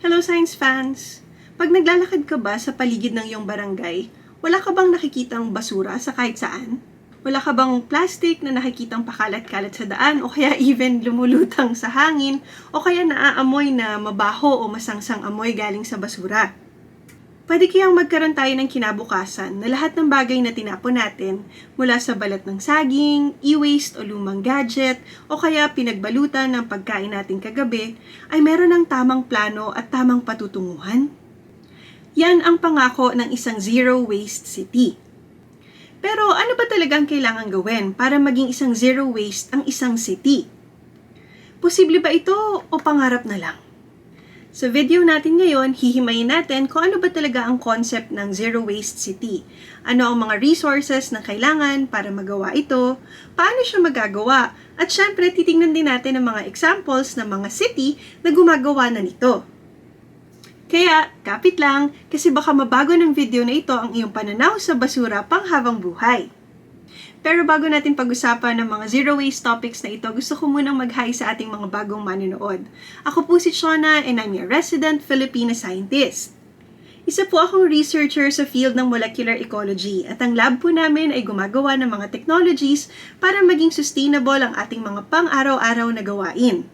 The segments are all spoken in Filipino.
Hello science fans! Pag naglalakad ka ba sa paligid ng iyong barangay, wala ka bang nakikitang basura sa kahit saan? Wala ka bang plastic na nakikitang pakalat-kalat sa daan o kaya even lumulutang sa hangin o kaya naaamoy na mabaho o masangsang amoy galing sa basura? Pwede kayang magkaroon tayo ng kinabukasan na lahat ng bagay na tinapon natin mula sa balat ng saging, e-waste o lumang gadget o kaya pinagbalutan ng pagkain natin kagabi ay meron ng tamang plano at tamang patutunguhan? Yan ang pangako ng isang zero waste city. Pero ano ba talagang kailangan gawin para maging isang zero waste ang isang city? Posible ba ito o pangarap na lang? Sa video natin ngayon, hihimayin natin kung ano ba talaga ang concept ng Zero Waste City. Ano ang mga resources na kailangan para magawa ito, paano siya magagawa, at syempre titingnan din natin ang mga examples ng mga city na gumagawa na nito. Kaya, kapit lang, kasi baka mabago ng video na ito ang iyong pananaw sa basura pang habang buhay. Pero bago natin pag-usapan ng mga zero waste topics na ito, gusto ko munang mag-hi sa ating mga bagong manonood. Ako po si Shona and I'm your resident Filipina scientist. Isa po akong researcher sa field ng molecular ecology at ang lab po namin ay gumagawa ng mga technologies para maging sustainable ang ating mga pang-araw-araw na gawain.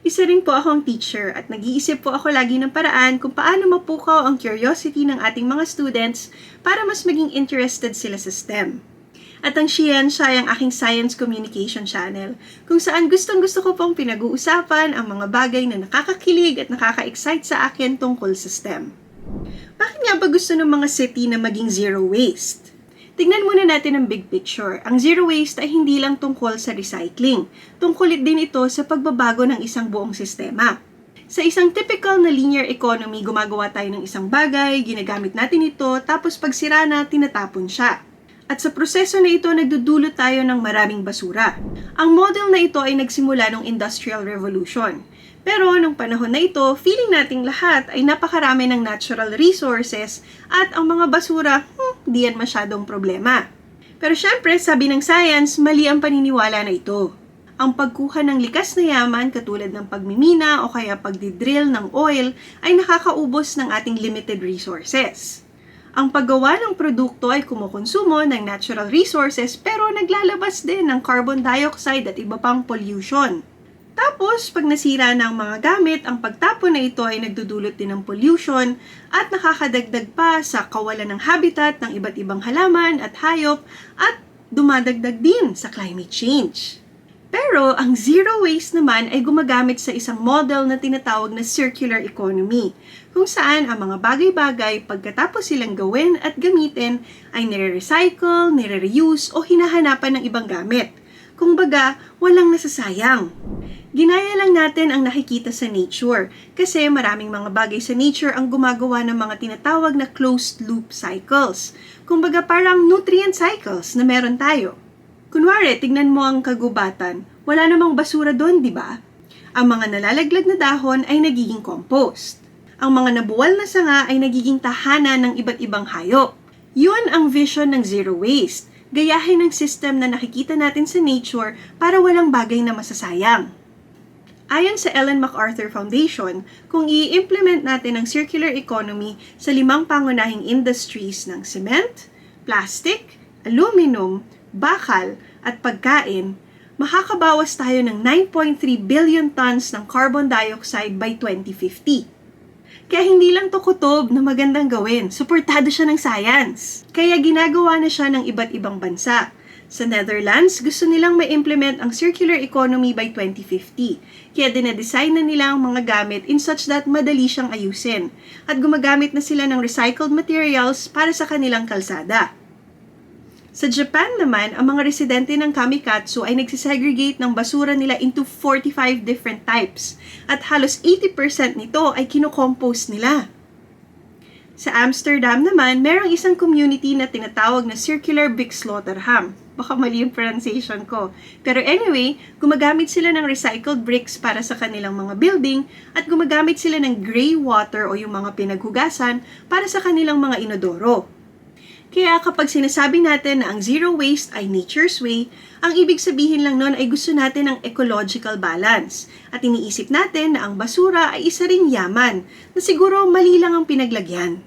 Isa rin po akong teacher at nag-iisip po ako lagi ng paraan kung paano mapukaw ang curiosity ng ating mga students para mas maging interested sila sa STEM. At ang Shian siya ay ang aking science communication channel, kung saan gustong gusto ko pong pinag-uusapan ang mga bagay na nakakakilig at nakaka-excite sa akin tungkol sa STEM. Bakit nga ba gusto ng mga city na maging zero waste? Tignan muna natin ang big picture. Ang zero waste ay hindi lang tungkol sa recycling. Tungkol din ito sa pagbabago ng isang buong sistema. Sa isang typical na linear economy, gumagawa tayo ng isang bagay, ginagamit natin ito, tapos pag sira na, tinatapon siya. At sa proseso na ito, nagdudulot tayo ng maraming basura. Ang model na ito ay nagsimula ng Industrial Revolution. Pero nung panahon na ito, feeling nating lahat ay napakarami ng natural resources at ang mga basura, hmm, di yan masyadong problema. Pero syempre, sabi ng science, mali ang paniniwala na ito. Ang pagkuha ng likas na yaman katulad ng pagmimina o kaya pagdidrill ng oil ay nakakaubos ng ating limited resources. Ang paggawa ng produkto ay kumukonsumo ng natural resources pero naglalabas din ng carbon dioxide at iba pang pollution. Tapos, pag nasira na ang mga gamit, ang pagtapon na ito ay nagdudulot din ng pollution at nakakadagdag pa sa kawalan ng habitat ng iba't ibang halaman at hayop at dumadagdag din sa climate change. Pero ang zero waste naman ay gumagamit sa isang model na tinatawag na circular economy, kung saan ang mga bagay-bagay pagkatapos silang gawin at gamitin ay nire-recycle, nire-reuse o hinahanapan ng ibang gamit. Kung baga, walang nasasayang. Ginaya lang natin ang nakikita sa nature kasi maraming mga bagay sa nature ang gumagawa ng mga tinatawag na closed loop cycles. Kung baga parang nutrient cycles na meron tayo. Kunwari, tignan mo ang kagubatan. Wala namang basura doon, di ba? Ang mga nalalaglag na dahon ay nagiging compost. Ang mga nabuwal na sanga ay nagiging tahanan ng iba't ibang hayop. Yun ang vision ng zero waste. Gayahin ang system na nakikita natin sa nature para walang bagay na masasayang. Ayon sa Ellen MacArthur Foundation, kung i-implement natin ang circular economy sa limang pangunahing industries ng cement, plastic, aluminum, bakal, at pagkain, makakabawas tayo ng 9.3 billion tons ng carbon dioxide by 2050. Kaya hindi lang to kutob na magandang gawin, suportado siya ng science. Kaya ginagawa na siya ng iba't ibang bansa. Sa Netherlands, gusto nilang ma-implement ang circular economy by 2050. Kaya dinedesign na nila ang mga gamit in such that madali siyang ayusin. At gumagamit na sila ng recycled materials para sa kanilang kalsada. Sa Japan naman, ang mga residente ng Kamikatsu ay nagsisegregate ng basura nila into 45 different types at halos 80% nito ay kinokompost nila. Sa Amsterdam naman, merong isang community na tinatawag na Circular Big Slaughterham. Baka mali yung pronunciation ko. Pero anyway, gumagamit sila ng recycled bricks para sa kanilang mga building at gumagamit sila ng gray water o yung mga pinaghugasan para sa kanilang mga inodoro. Kaya kapag sinasabi natin na ang zero waste ay nature's way, ang ibig sabihin lang nun ay gusto natin ng ecological balance. At iniisip natin na ang basura ay isa ring yaman na siguro mali lang ang pinaglagyan.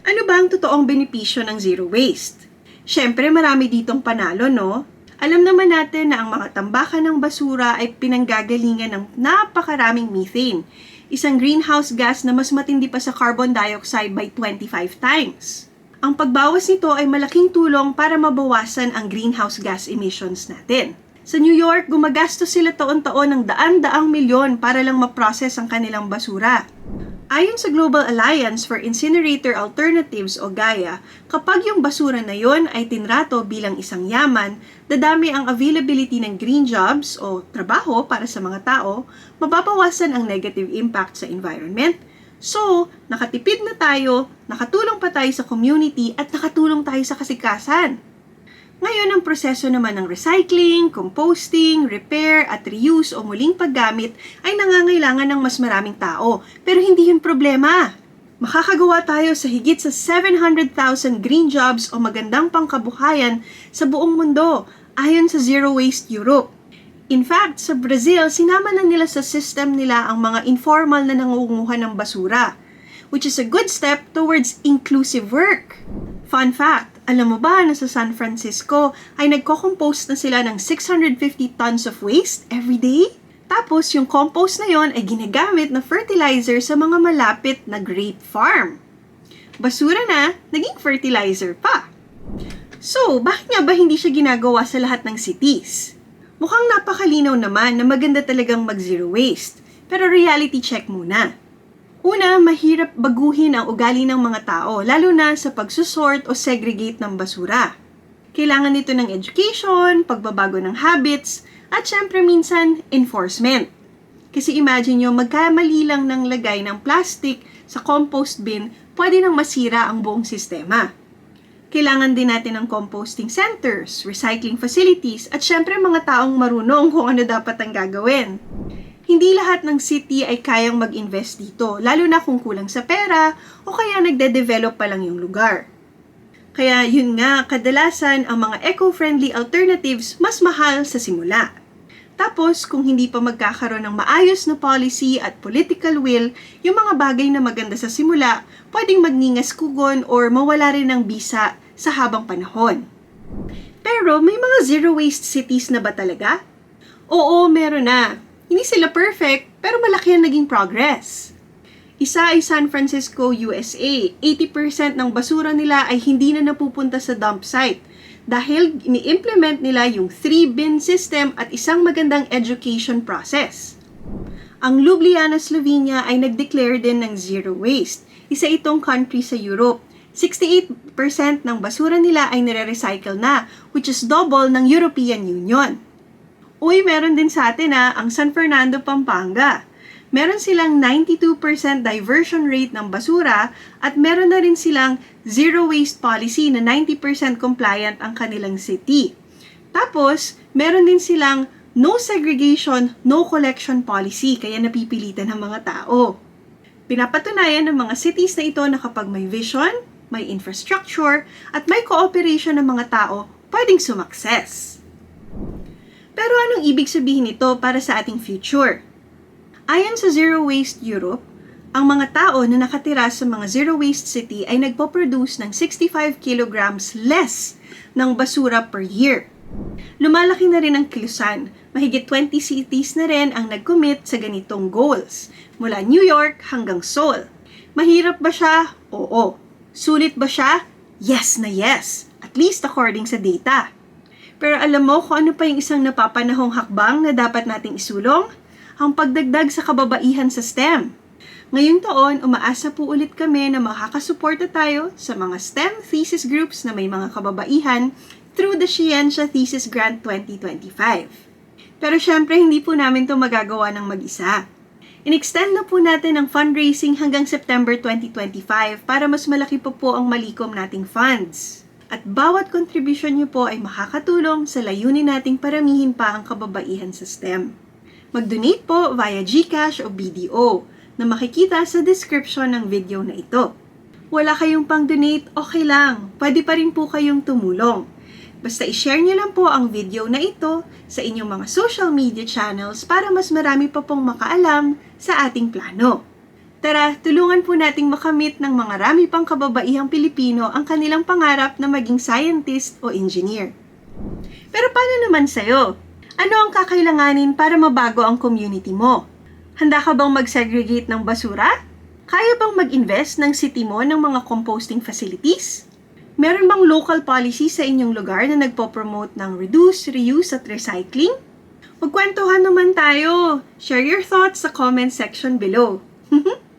Ano ba ang totoong benepisyo ng zero waste? Siyempre marami ditong panalo, no? Alam naman natin na ang mga tambakan ng basura ay pinanggagalingan ng napakaraming methane, isang greenhouse gas na mas matindi pa sa carbon dioxide by 25 times. Ang pagbawas nito ay malaking tulong para mabawasan ang greenhouse gas emissions natin. Sa New York, gumagastos sila taon-taon ng daan-daang milyon para lang ma-process ang kanilang basura. Ayon sa Global Alliance for Incinerator Alternatives o GAIA, kapag yung basura na yon ay tinrato bilang isang yaman, dadami ang availability ng green jobs o trabaho para sa mga tao, mababawasan ang negative impact sa environment, So, nakatipid na tayo, nakatulong pa tayo sa community at nakatulong tayo sa kasikasan. Ngayon, ang proseso naman ng recycling, composting, repair at reuse o muling paggamit ay nangangailangan ng mas maraming tao. Pero hindi yun problema. Makakagawa tayo sa higit sa 700,000 green jobs o magandang pangkabuhayan sa buong mundo ayon sa Zero Waste Europe. In fact, sa Brazil, sinama na nila sa system nila ang mga informal na nangunguha ng basura, which is a good step towards inclusive work. Fun fact, alam mo ba na sa San Francisco ay nagko-compost na sila ng 650 tons of waste every day? Tapos, yung compost na yon ay ginagamit na fertilizer sa mga malapit na grape farm. Basura na, naging fertilizer pa. So, bakit nga ba hindi siya ginagawa sa lahat ng cities? Mukhang napakalinaw naman na maganda talagang mag-zero waste. Pero reality check muna. Una, mahirap baguhin ang ugali ng mga tao, lalo na sa pagsusort o segregate ng basura. Kailangan nito ng education, pagbabago ng habits, at syempre minsan, enforcement. Kasi imagine nyo, magkamali lang ng lagay ng plastic sa compost bin, pwede nang masira ang buong sistema. Kailangan din natin ng composting centers, recycling facilities, at syempre mga taong marunong kung ano dapat ang gagawin. Hindi lahat ng city ay kayang mag-invest dito, lalo na kung kulang sa pera o kaya nagde-develop pa lang yung lugar. Kaya yun nga, kadalasan ang mga eco-friendly alternatives mas mahal sa simula. Tapos, kung hindi pa magkakaroon ng maayos na policy at political will, yung mga bagay na maganda sa simula, pwedeng magningas kugon or mawala rin ng bisa sa habang panahon. Pero may mga zero waste cities na ba talaga? Oo, meron na. Hindi sila perfect, pero malaki ang naging progress. Isa ay San Francisco, USA. 80% ng basura nila ay hindi na napupunta sa dump site dahil ini-implement nila yung 3-bin system at isang magandang education process. Ang Ljubljana, Slovenia ay nag-declare din ng zero waste. Isa itong country sa Europe 68% ng basura nila ay nire-recycle na, which is double ng European Union. Uy, meron din sa atin ha, ang San Fernando, Pampanga. Meron silang 92% diversion rate ng basura at meron na rin silang zero waste policy na 90% compliant ang kanilang city. Tapos, meron din silang no segregation, no collection policy, kaya napipilitan ng mga tao. Pinapatunayan ng mga cities na ito na kapag may vision, may infrastructure, at may cooperation ng mga tao, pwedeng sumakses. Pero anong ibig sabihin nito para sa ating future? Ayon sa Zero Waste Europe, ang mga tao na nakatira sa mga zero waste city ay nagpo-produce ng 65 kilograms less ng basura per year. Lumalaki na rin ang kilusan. Mahigit 20 cities na rin ang nag-commit sa ganitong goals, mula New York hanggang Seoul. Mahirap ba siya? Oo. Sulit ba siya? Yes na yes. At least according sa data. Pero alam mo kung ano pa yung isang napapanahong hakbang na dapat nating isulong? Ang pagdagdag sa kababaihan sa STEM. Ngayong taon, umaasa po ulit kami na makakasuporta tayo sa mga STEM thesis groups na may mga kababaihan through the Scientia Thesis Grant 2025. Pero syempre, hindi po namin to magagawa ng mag-isa. In-extend na po natin ang fundraising hanggang September 2025 para mas malaki pa po ang malikom nating funds. At bawat contribution niyo po ay makakatulong sa layunin nating paramihin pa ang kababaihan sa STEM. Mag-donate po via GCash o BDO na makikita sa description ng video na ito. wala kayong pang-donate, okay lang. Pwede pa rin po kayong tumulong. Basta i-share nyo lang po ang video na ito sa inyong mga social media channels para mas marami pa pong makaalam sa ating plano. Tara, tulungan po nating makamit ng mga rami pang kababaihang Pilipino ang kanilang pangarap na maging scientist o engineer. Pero paano naman sa'yo? Ano ang kakailanganin para mabago ang community mo? Handa ka bang mag-segregate ng basura? Kaya bang mag-invest ng city mo ng mga composting facilities? Meron bang local policy sa inyong lugar na nagpo-promote ng reduce, reuse at recycling? Magkwentuhan naman tayo. Share your thoughts sa comment section below.